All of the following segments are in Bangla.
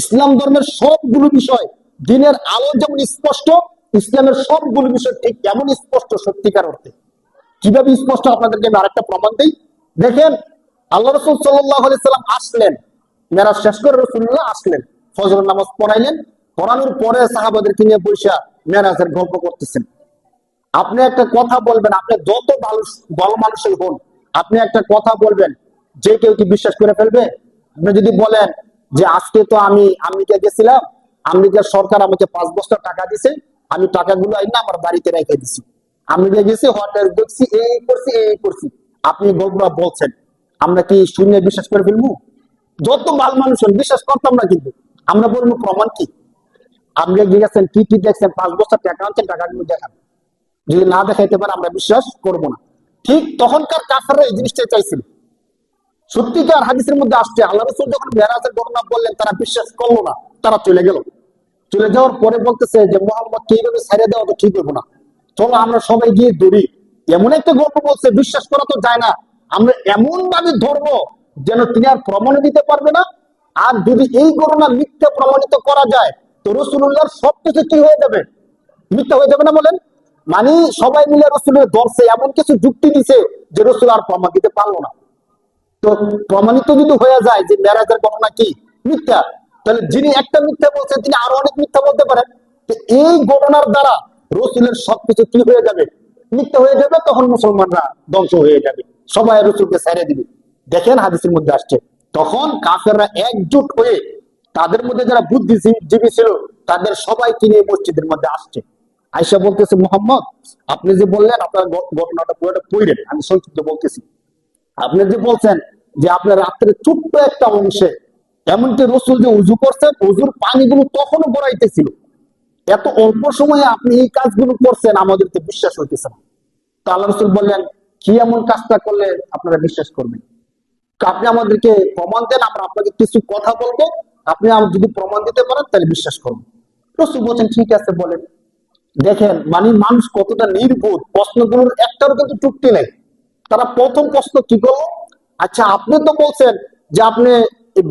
ইসলাম ধর্মের সবগুলো বিষয় দিনের আলো যেমন স্পষ্ট, ইসলামের সবগুলো বিষয় ঠিক কেমন স্পষ্ট সত্যিকার অর্থে। কীভাবে স্পষ্ট আপনাদেরকে আমি আরেকটা প্রমাণ দিই? দেখেন, আল্লাহ রসুল সাল্লাম আসলেন। মেরাজ শেষ করে রসুল্লাহ আসলেন। ফজর নামাজ পড়াইলেন। পড়ানোর পরে সাহাবাদেরকে নিয়ে বৈশা মেরাজের গল্প করতেছেন। আপনি একটা কথা বলবেন, আপনি যত ভালো ভালো মানুষের হন, আপনি একটা কথা বলবেন, যে কেউ কি বিশ্বাস করে ফেলবে? আপনি যদি বলেন যে আজকে তো আমি আমেরিকা গেছিলাম, আমেরিকার সরকার আমাকে পাঁচ বস্তা টাকা দিছে, আমি টাকাগুলো আইনা আমার বাড়িতে রেখে দিছি। আমেরিকা গেছি, হোটেল দেখছি, এই করছি এই করছি। আপনি গল্পটা বলছেন, আমরা কি শূন্য বিশ্বাস করে ফেলব? যত ভালো মানুষ বিশ্বাস করতাম না কিন্তু। আমরা বলব, প্রমাণ কি? আপনি গিয়েছেন, কি কি দেখছেন? পাঁচ বছর টাকা আনছেন, টাকাগুলো দেখান। যদি না দেখাইতে পারে, আমরা বিশ্বাস করব না। ঠিক তখনকার কাফাররা এই জিনিসটা চাইছিল। সত্যিকার হাদিসের মধ্যে আসছে, আল্লাহ রসুল যখন মেরাজের ঘটনা বললেন তারা বিশ্বাস করল না, তারা চলে গেল। চলে যাওয়ার পরে বলতেছে যে, মোহাম্মদ এইভাবে ছাড়িয়ে দেওয়া তো ঠিক হইব না। চলো আমরা সবাই গিয়ে দৌড়ি। এমন একটা গল্প বলছে, বিশ্বাস করা তো যায় না। আমরা এমন ভাবে ধরবো যেন তিনি আর প্রমাণ দিতে পারবে না। আর যদি এই ঘটনা মিথ্যা প্রমাণিত করা যায়, তো রসুল্লাহর সবকিছু কি হয়ে যাবে? মিথ্যা হয়ে যাবে না বলেন? মানে সবাই মিলে রসুলের দর্শে এমন কিছু যুক্তি দিছে যে, রসুল আর প্রমাণ দিতে পারল না। তো প্রমাণিত যদি হয়ে যায় যে মেরাজের ঘটনা কি? মিথ্যা। তাহলে যিনি একটা মিথ্যা বলছেন, তিনি আরও অনেক মিথ্যা বলতে পারেন। এই ঘটনার দ্বারা রসুলের সবকিছু কি হয়ে যাবে? মিথ্যা হয়ে যাবে, তখন মুসলমানরা ধ্বংস হয়ে যাবে। সবাই রসুলকে ছেড়ে দিবে। দেখেন হাদিসের মধ্যে আসছে, তখন কাফেররা একজোট হয়ে তাদের মধ্যে যারা বুদ্ধিজীবী ছিল, তাদের সবাই কিনে মসজিদের মধ্যে আসছে। আয়সা বলতেছে, মোহাম্মদ, আপনি যে বললেন, আপনার ঘটনাটা পুরোটা পড়লেন আমি সংক্ষিপ্ত বলতেছি। আপনি যে বলছেন যে আপনার রাত্রে ছোট্ট একটা অংশে, এমনকি রসুল যে উজু করছেন, উজুর পানিগুলো তখনও গড়াইতেছিল। এত অল্প সময়ে আপনি এই কাজগুলো করছেন আমাদের তো বিশ্বাস হইতেছে না। তো আল্লাহ রসুল বললেন, কি এমন কাজটা করলে আপনারা বিশ্বাস করবেন? আপনি আমাদেরকে প্রমাণ দেন, আমরা আপনাকে কিছু কথা বলব। আপনি যদি প্রমাণ দিতে পারেন, তাহলে বিশ্বাস করব রসুল বলছেন, ঠিক আছে, বলেন। দেখেন মানে মানুষ কতটা নির্বোধ, প্রশ্নগুলোর একটারও কিন্তু চুক্তি নেই। তারা প্রথম প্রশ্ন কি করল? আচ্ছা আপনি তো বলছেন যে আপনি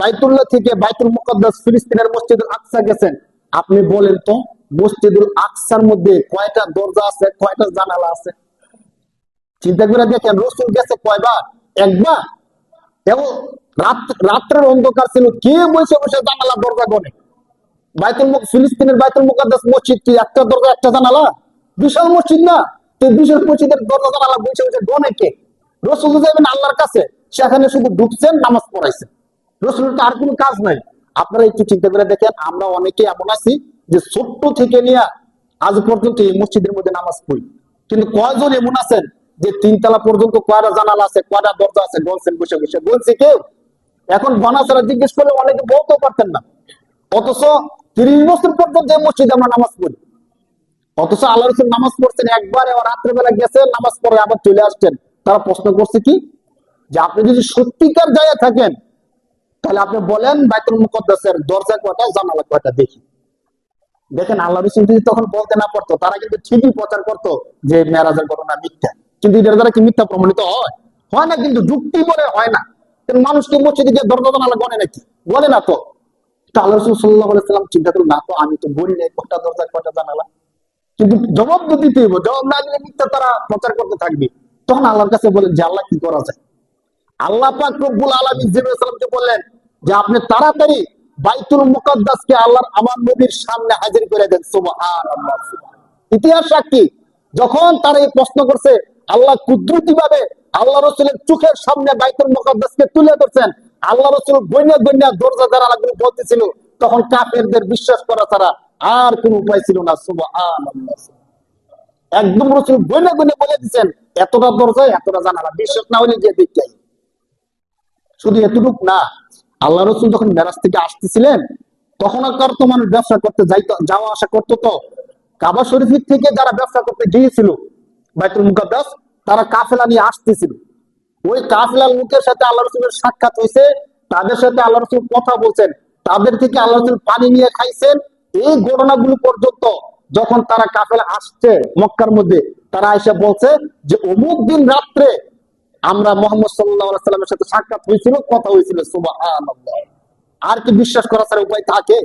বাইতুল্লাহ থেকে বাইতুল মুকদ্দাস ফিলিস্তিনের মসজিদুল আকসা গেছেন। আপনি বলেন তো, মসজিদুল আকসার মধ্যে কয়টা দরজা আছে, কয়টা জানালা আছে? চিন্তা করে দেখেন, রসুল গেছে কয়বার? একবার। এবং রাত্রের অন্ধকার ছিল, কে বসে বসে জানালা দরজা গনে বাইতুল ফিলিস্তিনের বাইতুল মুকাদ্দাস মসজিদ কি একটা দরজা, একটা জানালা? বিশাল মসজিদ না? তো বিশাল মসজিদের দরজা জানালা বসে বসে গনে কে? রসুল যাবেন আল্লাহর কাছে, সেখানে শুধু ঢুকছেন, নামাজ পড়াইছেন। রসুলের তো আর কোনো কাজ নাই। আপনারা একটু চিন্তা করে দেখেন, আমরা অনেকে এমন আছি যে ছোট্ট থেকে নিয়ে আজ পর্যন্ত এই মসজিদের মধ্যে নামাজ পড়ি। কিন্তু কয়জন এমন আছেন যে তিনতলা পর্যন্ত কয়টা জানালা আছে, কয়টা দরজা আছে গলছেন বসে বসে। বলছি কেউ? এখন বনাসারা জিজ্ঞেস করলে অনেকে বলতেও পারতেন না। অথচ তিরিশ বছর পর্যন্ত এই মসজিদে আমরা নামাজ পড়ি। অথচ আল্লাহ রসুল নামাজ পড়ছেন, একবার এবার রাত্রেবেলা গেছেন, নামাজ পড়ে আবার চলে আসছেন। তারা প্রশ্ন করছে কি? যে আপনি যদি সত্যিকার জায়গায় থাকেন, তাহলে আপনি বলেন বাইতুল মুকদ্দাসের দরজা কয়টা, জানালা কয়টা দেখি। দেখেন, আল্লাহ রসুল যদি তখন বলতে না পারতো, তারা কিন্তু ঠিকই প্রচার করতো যে মেরাজের ঘটনা মিথ্যা। কিন্তু এটার দ্বারা কি মিথ্যা প্রমাণিত হয়? হয় না, কিন্তু যুক্তি করে হয় না। কিন্তু মানুষ কি মসজিদে গিয়ে দরজা জানালা গনে নাকি? বলে না তো। আল্লাহ রসুল সাল্লাহ সাল্লাম চিন্তা করুন না তো, আমি তো বলি নাই কটা দরজা কটা জানালা? কিন্তু জবাব তো দিতে হইব জবাব না দিলে মিথ্যা তারা প্রচার করতে থাকবে। তখন আল্লাহর কাছে বলেন যে, আল্লাহ কি করা যায় আল্লাহ পাক রব্বুল আলামিন জিবরাইল বললেন যে, আপনি তাড়াতাড়ি বাইতুল মুকাদ্দাসকে আল্লাহর আমার নবীর সামনে হাজির করে দেন। ইতিহাস সাক্ষী, যখন তারা এই প্রশ্ন করছে, আল্লাহ কুদরতি ভাবে আল্লাহ রসুলের চোখের সামনে বাইতুল মুকাদ্দাসকে তুলে ধরছেন, আল্লাহ রসুল গইনা গইনা দরজা জানালাগুলো বলতেছিল তখন কাফেরদের বিশ্বাস করা ছাড়া আর কোন উপায় ছিল না। সুবহানাল্লাহ। একদম রসুল গইনা গইনা বলে দিচ্ছেন এতটা দরজা, এতটা জানালা। বিশ্বাস না হলে যে দেখতে শুধু এতটুক না, আল্লাহ রসুল যখন মেরাজ থেকে আসতেছিলেন, তখন আর তো মানুষ ব্যবসা করতে যাইতো, যাওয়া আসা করতো তো। কাবা শরীফের থেকে যারা ব্যবসা করতে গিয়েছিল, বাইতুল মুকাদ্দাস, তারা কাফেলা নিয়ে আসতেছিল। ওই কাফেলার লোকের সাথে আল্লাহ রসুলের সাক্ষাৎ হয়েছে তাদের সাথে আল্লাহ রসুল কথা বলছেন। তাদের থেকে আল্লাহ রসুল পানি নিয়ে খাইছেন। এই ঘটনাগুলো পর্যন্ত যখন তারা কাফেলা আসছে মক্কার মধ্যে, তারা এসে বলছে যে, অমুক দিন রাত্রে আমরা মোহাম্মদ সাল্লাহ সাল্লামের সাথে সাক্ষাৎ হয়েছিল। কথা হয়েছিল সুবাহ আর কি বিশ্বাস করা উপায় থাকে?